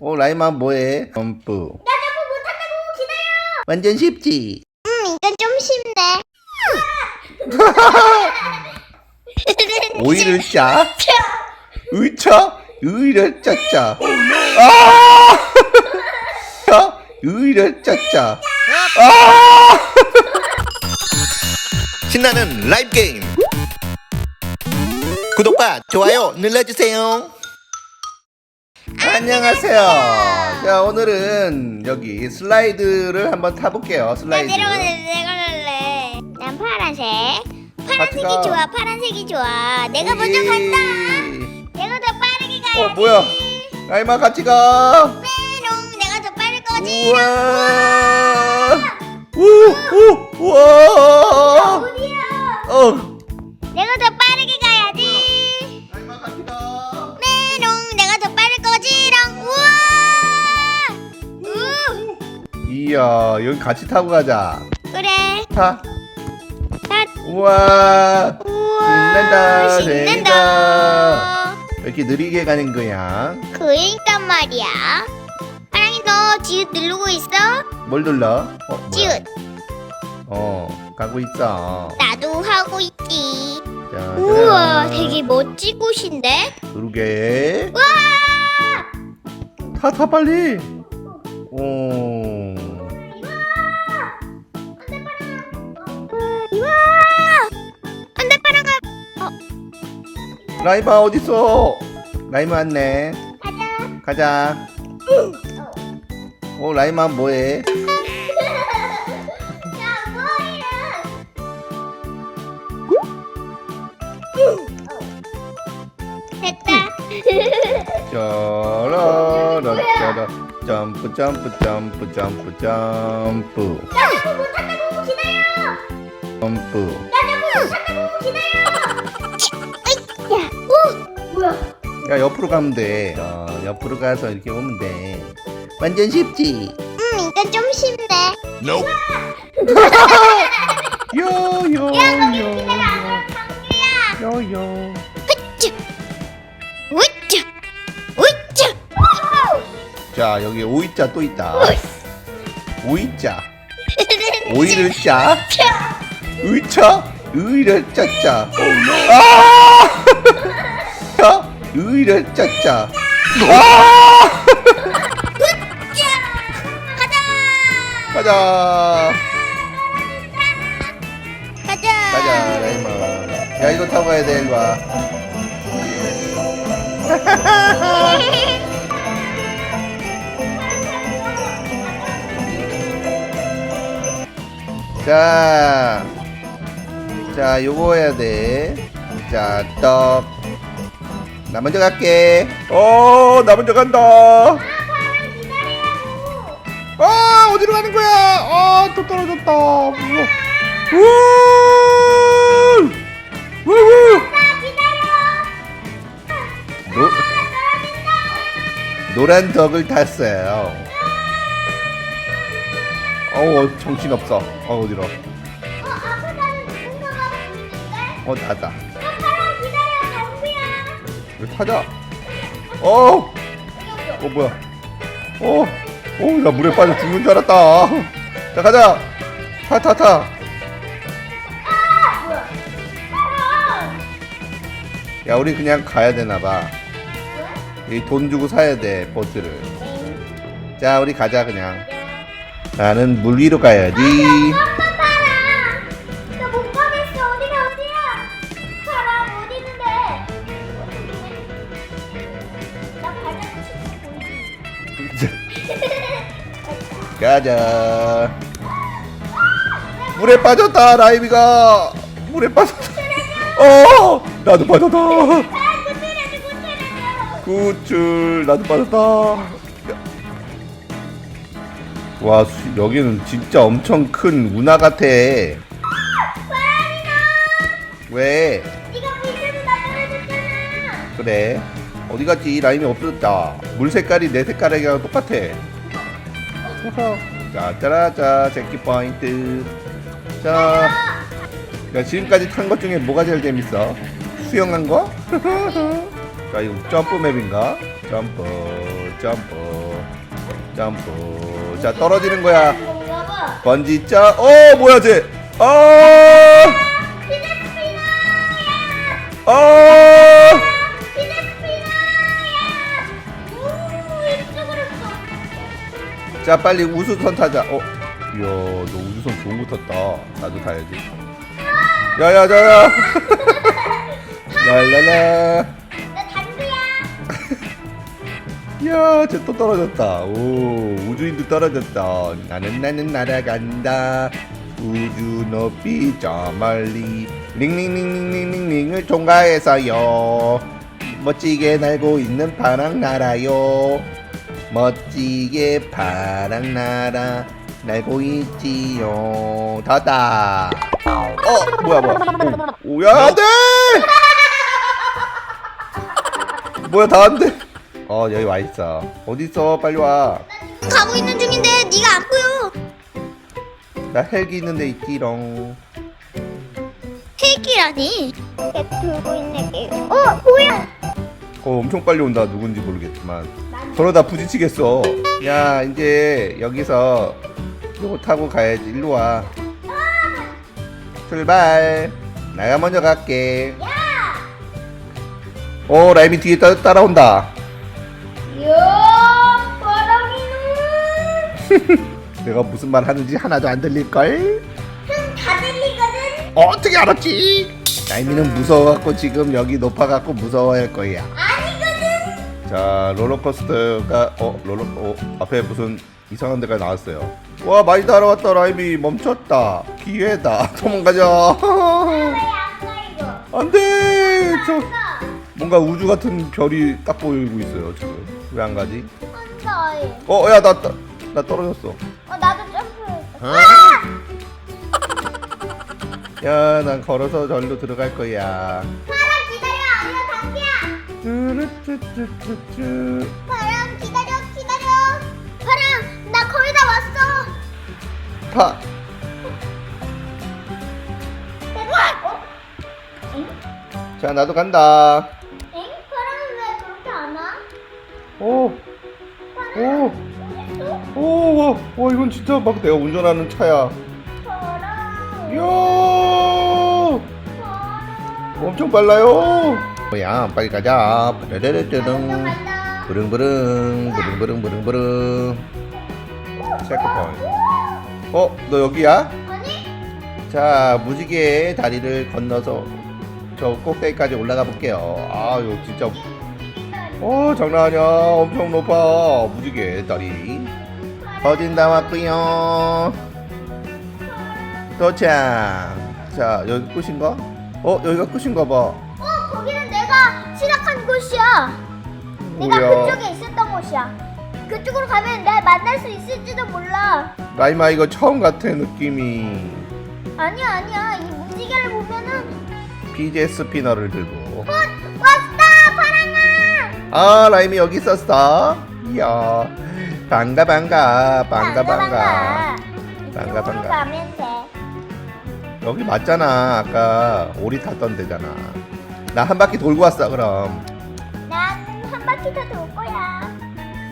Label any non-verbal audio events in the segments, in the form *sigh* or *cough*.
어 라이마 뭐해? 점프. 나 점프 못한다고 기다려. 완전 쉽지. 음, 이건 좀 쉽네. 오이를 짜. 의차. 의를 짜짜. 아! 자, 의를 짜짜. 아! 신나는 라이브 게임. 구독과 좋아요 눌러주세요. 안녕하세요. 자, 오늘은 여기 슬라이드를 한번 타볼게요. 나 슬라이드. 내려가래, 내려갈래. 난 파란색. 파란색이 가. 좋아, 파란색이 좋아. 내가 먼저. 간다. 내가 더 빠르게 가야지. 어, 뭐야? 라이마 같이 가. 메롱, 내가 더 빠를 거지. 우와. 우, 우, 우와. 어디야? 어. 우. 이야, 여기 같이 타고 가자. 그래. 타. 다. 우와. 우와. 신난다, 신난다. 왜 이렇게 느리게 가는 거야? 그러니까 말이야. 파랑이 너 지읒 누르고 있어? 뭘 눌러? 어, 뭐야? 지읒. 어, 가고 있어. 나도 하고 있지. 자, 우와, 자. 되게 멋진 곳인데? 그러게. 우와! 타, 타, 빨리. 오. 라이마 어딨어? 라이마 왔네. 가자. 가자. 어, 라이마 뭐해? *laughs* 야, 뭐야? 됐다. *laughs* 짜라라 짜라 점프 점프 점프 점프 점프 나 점프 못한다고 기다려. 점프 나 점프 못한다고 기다려. 야, 옆으로 가면 돼. 어, 옆으로 가서 이렇게 오면 돼. 완전 쉽지? 음, 이건 좀 쉽네. 요요 요요. 강규야. 요요. 우짜, 우짜. 자 여기 오이자 또 있다. 오이자. *laughs* 오이를 짜? 의차? 의를 짜짜. 아! 자 의를 짜짜 아! 가자. 가자 가자. 가자 라이마 야 이거 타고 가야 돼 일로와 자, 자, 요거 해야 돼. 자, 떡. 나 먼저 갈게. 어, 나 먼저 간다. 아, 어디로 가는 거야? 아, 또 떨어졌다. 우와. 우! 우후! 노, 노란 덕을 탔어요. 어우, 정신없어. 어, 어디로? 어, 아빠는 누군가가 보이는데? 어, 나다. 왜 타자? 어! 어, 뭐야? 어! 어, 나 물에 빠져 죽는 줄 알았다. 자, 가자! 타, 타, 타! 야, 우리 그냥 가야 되나봐. 이 돈 주고 사야 돼, 보트를. 자, 우리 가자, 그냥. 나는 물 위로 가야지. 가자. 물에 빠졌다, 라이비가. 물에 빠졌다. 어! 나도 빠졌다. 구출 나도 빠졌다. 와 수- 여기는 진짜 엄청 큰 운하 같아. 왜? 그래? 어디 갔지? 라임이 없어졌다. 물 색깔이 내 색깔이랑 똑같아. 자, 짜라자, 제키 포인트. 자, 야, 지금까지 탄 것 중에 뭐가 제일 재밌어? 수영한 거? *laughs* 자, 이거 점프 맵인가? 점프 점프 점프 자 떨어지는 거야 뭔가 봐. 번지 점어 뭐야 쟤 어 자 빨리 우주선 타자. 어? 이야 너 우주선 좋은 거 탔다. 나도 타야지. 야야야야 *laughs* 랄랄라. 나 단비야. 이야 *laughs* 쟤 또 떨어졌다. 오 우주인도 떨어졌다. 나는 나는 날아간다. 우주 높이 저 멀리. 링링링링링링링을 통과해서요. 멋지게 날고 있는 파랑 나라요 멋지게 파랑 나라 날고 있지요 닫다 어 뭐야 뭐야 오, 오야 안돼 뭐야 다 안돼 어 여기 와 있어 어디 있어 빨리 와나 가고 있는 중인데 네가 안 보여. 헬기 있는 데 있지롱 케이크라니. 들고 있는 게. 어 뭐야? 어 엄청 빨리 온다 누군지 모르겠지만 그러다 부딪히겠어 야 이제 여기서 요거 타고 가야지 일로 와 출발 내가 먼저 갈게 야. 어 라임이 뒤에 따, 따라온다. *laughs* 내가 무슨 말 하는지 하나도 안 들릴걸? 다 들리거든. 어떻게 알았지? 라임이는 무서워갖고 지금 여기 높아갖고 무서워할 거야 아니거든. 자 롤러코스터가 어 롤러 어 앞에 무슨 이상한 데가 나왔어요. 와 많이 따라왔다 라임이. 멈췄다. 기회다. *laughs* 도망가자. 이거? 안돼! 저 뭔가 우주 같은 별이 딱 보이고 있어요 지금. 왜 안 가지? 한사이. 어야 나나 떨어졌어. 어 나도 점프했어. 어? 야난 걸어서 절로 들어갈 거야. 바람 기다려. 아니야 단비야. 뚜루뚜뚜뚜뚜 바람 기다려 기다려. 바람 나 거의 다 왔어. 타 어? 응? 자 나도 간다 엥? 바람은 왜 그렇게 안 와? 오 바람 오. 어딨어? 오, 와, 와, 이건 진짜 막 내가 운전하는 차야. 바람. 이야, 바람. 엄청 빨라요. 뭐야, 빨리 가자. 간다. 부릉부릉, 부릉부릉, 부릉부릉. 체크포인트. 어, 너 여기야? 아니? 자, 무지개 다리를 건너서 저 꼭대기까지 올라가 볼게요. 아, 이거 진짜. 어, 장난 아니야. 엄청 높아. 무지개 다리. 어딘 다 왔구요. 도착. 자, 여기 끝인가? 어, 여기가 끝인가 봐. 시작한 곳이야. 내가 뭐야. 그쪽에 있었던 곳이야. 그쪽으로 가면 날 만날 수 있을지도 몰라. 라이마 이거 처음 같아 느낌이. 아니야 아니야 이 무지개를 보면은 PJ 스피너를 들고. 어 왔다 파랑아. 아, 라임이 여기 있었어. 이야. 반가 반가. 반가 반가. 반가, 이쪽으로 반가. 가면 돼. 여기 맞잖아. 아까 오리 탔던 데잖아. 나 한 바퀴 돌고 왔어. 그럼. 난 한 바퀴 더 돌 거야.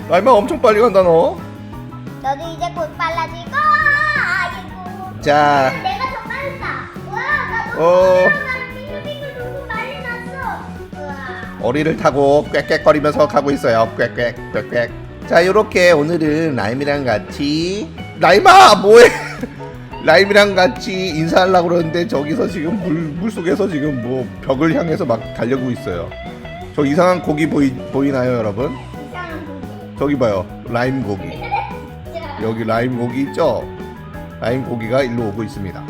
라이마 엄청 빨리 간다 너. 너도 이제 곧 빨라지고. 아이고. 자. 내가 더 빨라. 와, 나 너무 어. 빨라. 빙글빙글 돌고 난리 났어. 우와. 오리를 타고 꽥꽥거리면서 가고 있어요. 꽥꽥 꽥꽥. 자, 요렇게 오늘은 라임이랑 같이 라임아 뭐해? 라임이랑 같이 인사하려고 그러는데 저기서 지금 물, 물 속에서 지금 뭐 벽을 향해서 막 달려고 있어요. 저 이상한 고기 보이, 보이나요, 여러분? 저기 봐요. 라임 고기. 자. 여기 라임 고기 있죠? 라임 고기가 일로 오고 있습니다.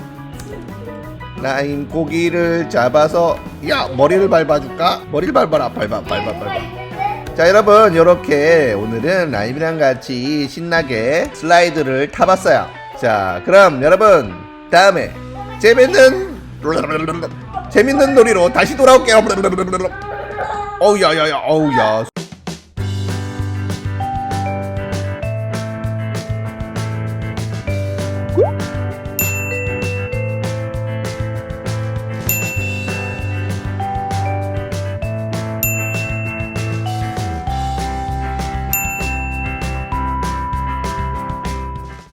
라임 고기를 잡아서 야 머리를 밟아줄까? 머리를 밟아라 밟아 밟아 밟아. 자 여러분 이렇게 오늘은 라임이랑 같이 신나게 슬라이드를 타봤어요. 자 그럼 여러분 다음에 재밌는 재밌는 놀이로 다시 돌아올게요. 어우 야야야 어우 야.